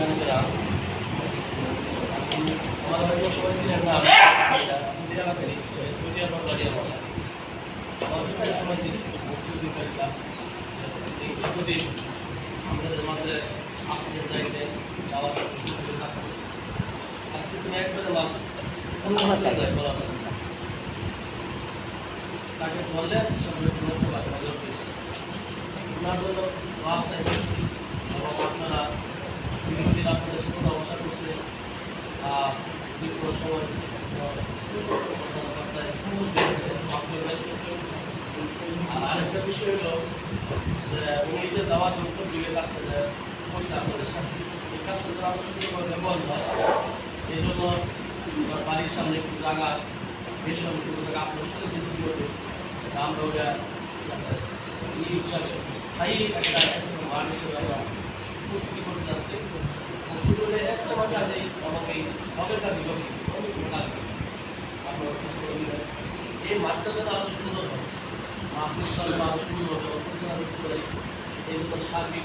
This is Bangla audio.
বিজ্ঞানীরা আমার হয়তো সবাই ছিলেন না অধিকারী সাহেব আমাদের মাঝে আসতে যাইতে আসতে আজকে তুমি একবারে মাস। বলা হয় তাকে বললে পারে দিয়েছে ওনার জন্য মাছ চাইতেছি এবং আপনারা দীর্ঘদিন আপনাদের সাথে ব্যবসা করছে আহ, বিপুল সময়। আর আরেকটা বিষয় হলো যে উনি যে দাওয়াত উত্তর দিকে কাজটা করছে আপনাদের সাথে এই কাজটা যেন আরও সুন্দরভাবে বন্ধ হয় এই জন্য বাড়ির সামনে একটু জায়গা বেশ একটু জায়গা আপনার শুনেছেন কীভাবে আমরা ওটা ই হিসাবে স্থায়ী একটা কাজেই এই সবের কাজই করি অনেকগুলো কাজ আপনারা খোঁজ করে নেবেন এই মাঠটা আরও সুন্দর সার্বিক